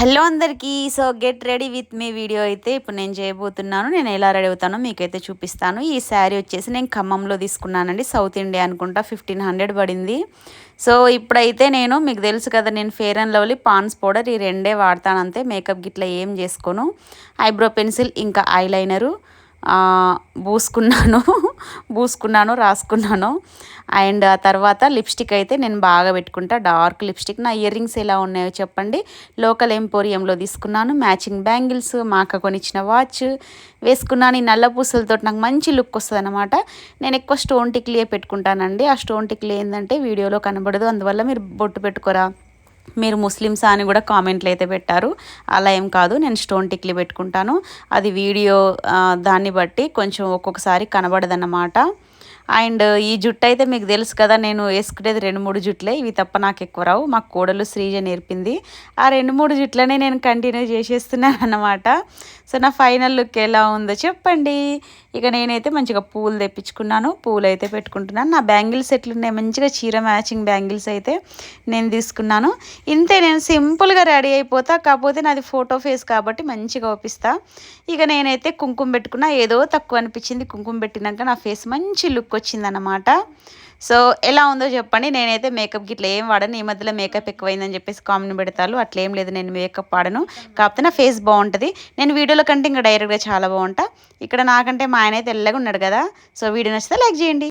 Hello అందరికీ. So get ready with me video అయితే ఇప్పుడు నేను చేయబోతున్నాను. నేను ఎలా రెడీ అవుతానో మీకైతే చూపిస్తాను. ఈ శారీ వచ్చేసి నేను ఖమ్మంలో తీసుకున్నానండి. సౌత్ ఇండియా అనుకుంటా ఫిఫ్టీన్ హండ్రెడ్ పడింది. సో ఇప్పుడైతే నేను మీకు తెలుసు కదా నేను Fair and Lovely Pond's powder ఈ రెండే వాడతాను అంతే. మేకప్ గిట్లా ఏం చేసుకోను. ఐబ్రో పెన్సిల్ ఇంకా ఐలైనరు. పూసుకున్నాను పూసుకున్నాను రాసుకున్నాను. అండ్ ఆ తర్వాత లిప్స్టిక్ అయితే నేను బాగా పెట్టుకుంటా. Dark lipstick. నా ఇయర్ రింగ్స్ ఎలా ఉన్నాయో చెప్పండి. లోకల్ ఎంపోరియంలో తీసుకున్నాను. మ్యాచింగ్ బ్యాంగిల్స్ మా అక్క కొనిచ్చిన వాచ్ వేసుకున్నాను. ఈ నల్ల పూసలతో నాకు మంచి లుక్ వస్తుంది అనమాట నేను ఎక్కువ స్టోన్ టిక్లీయే పెట్టుకుంటానండి. ఆ స్టోన్ టిక్లీ ఏంటంటే వీడియోలో కనబడదు. అందువల్ల మీరు బొట్టు పెట్టుకోరా? మీరు ముస్లిమ్స్ అని కూడా కామెంట్లు అయితే పెట్టారు. అలా ఏం కాదు నేను స్టోన్ టిక్లీ పెట్టుకుంటాను. అది వీడియో దాన్ని బట్టి కొంచెం ఒక్కొక్కసారి కనబడదన్నమాట. అండ్ ఈ జుట్టు అయితే మీకు తెలుసు కదా నేను వేసుకునేది రెండు మూడు జుట్లే. ఇవి తప్ప నాకు ఎక్కువ రావు. మా కోడలు శ్రీజ నేర్పింది. ఆ రెండు మూడు జుట్లనే నేను కంటిన్యూ చేసేస్తున్నాను అన్నమాట సో నా ఫైనల్ లుక్ ఎలా ఉందో చెప్పండి. ఇక నేనైతే మంచిగా పూలు తెప్పించుకున్నాను. పూలు అయితే పెట్టుకుంటున్నాను. నా బ్యాంగిల్స్ ఎట్లున్నాయి? మంచిగా చీర మ్యాచింగ్ బ్యాంగిల్స్ అయితే నేను తీసుకున్నాను. ఇంతే నేను సింపుల్గా రెడీ అయిపోతా. కాకపోతే నాది ఫోటో ఫేస్ కాబట్టి మంచిగా ఒప్పిస్తా. ఇక నేనైతే కుంకుమ పెట్టుకున్నా. ఏదో తక్కువ అనిపించింది. కుంకుమ పెట్టినాక నా ఫేస్ మంచి లుక్ వచ్చిందనమాట సో ఎలా ఉందో చెప్పండి. నేనైతే మేకప్ గిట్లా ఏం వాడను. ఈ మధ్యలో మేకప్ ఎక్కువైందని చెప్పేసి కామెంట్ పెడతాను ఏం లేదు. నేను మేకప్ వాడను. కాకపోతే నా ఫేస్ బాగుంటుంది నేను వీడియోలో కంటే ఇంకా డైరెక్ట్గా చాలా బాగుంటా ఇక్కడ నాకంటే మా ఆయన అయితే తెల్లగా ఉన్నాడు కదా. సో వీడియో నచ్చితే లైక్ చేయండి.